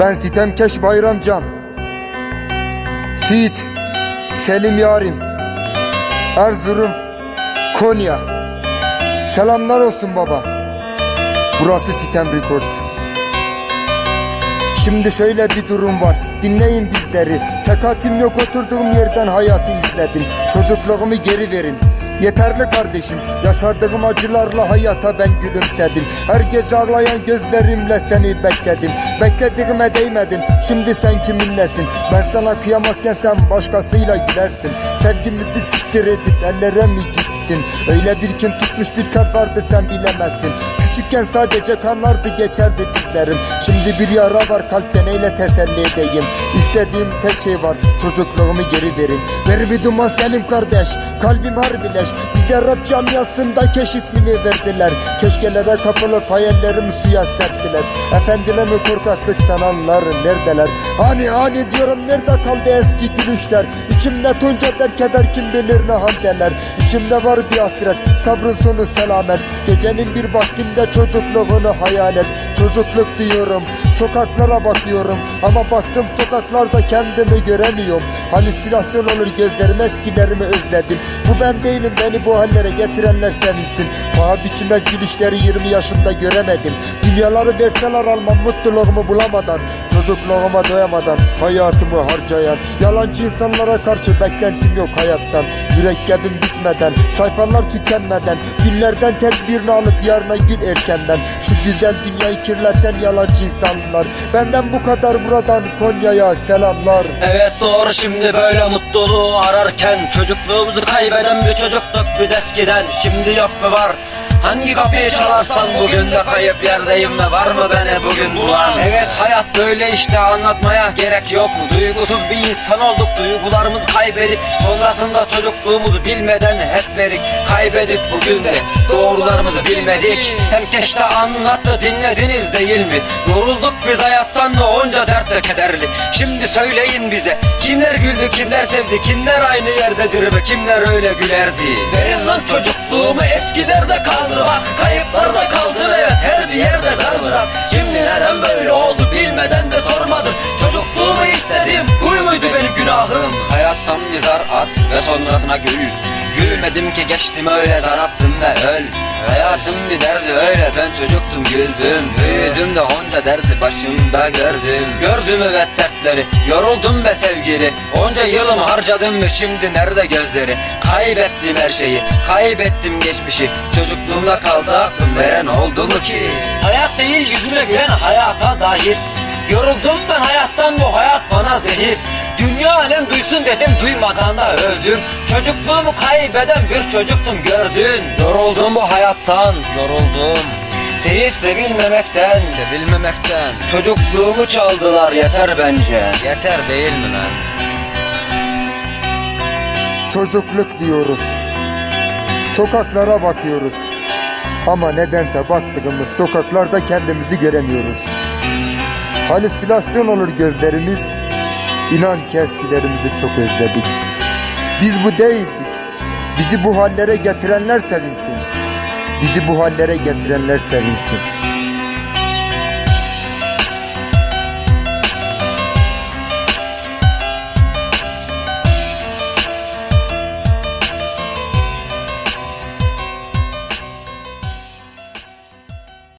Ben Sitemkeş Bayramcan. Siirt, Selim Yarim, Erzurum, Konya. Selamlar olsun baba. Burası Sitem Records. Şimdi şöyle bir durum var Dinleyin bizleri Tekatim yok oturduğum yerden hayatı izledim Çocukluğumu geri verin Yeterli kardeşim Yaşadığım acılarla hayata ben gülümsedim. Her gece ağlayan gözlerimle seni bekledim. Beklediğime değmedin Şimdi sen kiminlesin? Ben sana kıyamazken sen başkasıyla gülersin. Sevgimizi siktir edip ellere mi gittin? Öyle bir kin tutmuş bir kalp vardır sen bilemezsin Küçükken sadece kanlardı geçerdi dizlerim. Şimdi bir yara var kalpten neyle teselli edeyim. İstediğim tek şey var çocukluğumu geri verin Ver bir duman Selim kardeş kalbim harbileş. Bize rap camiasında keş ismini verdiler. Keşkelere kapılıp hayallerimi suya serptiler. Efendime mi korkaklık sananlar neredeler? Hani hani diyorum nerede kaldı eski gülüşler? İçimde tonca der keder kim bilir ne haldeler İçimde var bir hasret sabrın sonu selamet. Gecenin bir vaktinde çocukluğunu hayal et. Çocukluk diyorum sokaklara bakıyorum. Ama baktım sokaklarda kendimi göremiyorum. Halüsinasyon olur gözlerim eskilerimi özledim. Bu ben değilim beni bu hallere getirenler seninsin Paha biçilmez gülüşleri 20 yaşında göremedim. Dünyaları verseler almam mutluluğumu bulamadan. Çocukluğuma doyamadan hayatımı harcayan. Yalancı insanlara karşı beklentim yok hayattan. Mürekkebim bitmeden sayfalar tükenmeden. Günlerden tedbirini alıp yarına gün erkenden. Şu güzel dünyayı kirleten yalancı insanlar Benden bu kadar buradan Konya'ya selamlar. Evet doğru. Şimdi böyle mutluluğu ararken Çocukluğumuzu kaybeden bir çocuktuk biz eskiden. Şimdi yok mu var? Hangi kapıyı çalarsan bugün de kayıp yerdeyim ve var mı beni bugün bulan? Evet hayat böyle işte. Anlatmaya gerek yok. Duygusuz bir insan olduk. Duygularımızı kaybedip Sonrasında çocukluğumuzu bilmeden hep verik. Kaybedip bugün de doğrularımızı bilmedik. Sistemkeşte anlattı dinlediniz değil mi? Yorulduk biz hayattan da onca dertle kederli. Şimdi söyleyin bize kimler güldü kimler sevdi Kimler aynı yerdedir ve kimler öyle gülerdi? Verin lan çocukluğumu eskilerde kaldı bak. Kayıplarda kaldım evet her bir yerde zarbıdan Şimdi neden böyle oldu bilmeden de sormadım. Çocukluğumu istedim bu muydu benim günahım Hayattan bir zar at ve sonrasına gül. Gülmedim ki geçtim öyle zar attım ve öl. Hayatım bir derdi öyle ben çocuktum güldüm. Büyüdüm de onca derdi başımda gördüm. Gördüm evet dertleri yoruldum be sevgili. Onca yılımı harcadım ve şimdi nerede gözleri? Kaybettim her şeyi kaybettim geçmişi. Çocukluğumda kaldı aklım veren oldu mu ki? Hayat değil yüzüme gülen hayata dair. Yoruldum ben hayattan bu hayat bana zehir Dünya alem duysun dedim duymadan da öldüm. Çocukluğumu kaybeden bir çocuktum gördün. Yoruldum bu hayattan yoruldum. Sevip sevilmemekten Sevilmemekten. Çocukluğumu çaldılar yeter bence. Yeter değil mi lan? Çocukluk diyoruz. Sokaklara bakıyoruz. Ama nedense baktığımız sokaklarda kendimizi göremiyoruz. Halüsinasyon olur gözlerimiz İnan ki eskilerimizi çok özledik. Biz bu değildik. Bizi bu hallere getirenler sevinsin. Bizi bu hallere getirenler sevinsin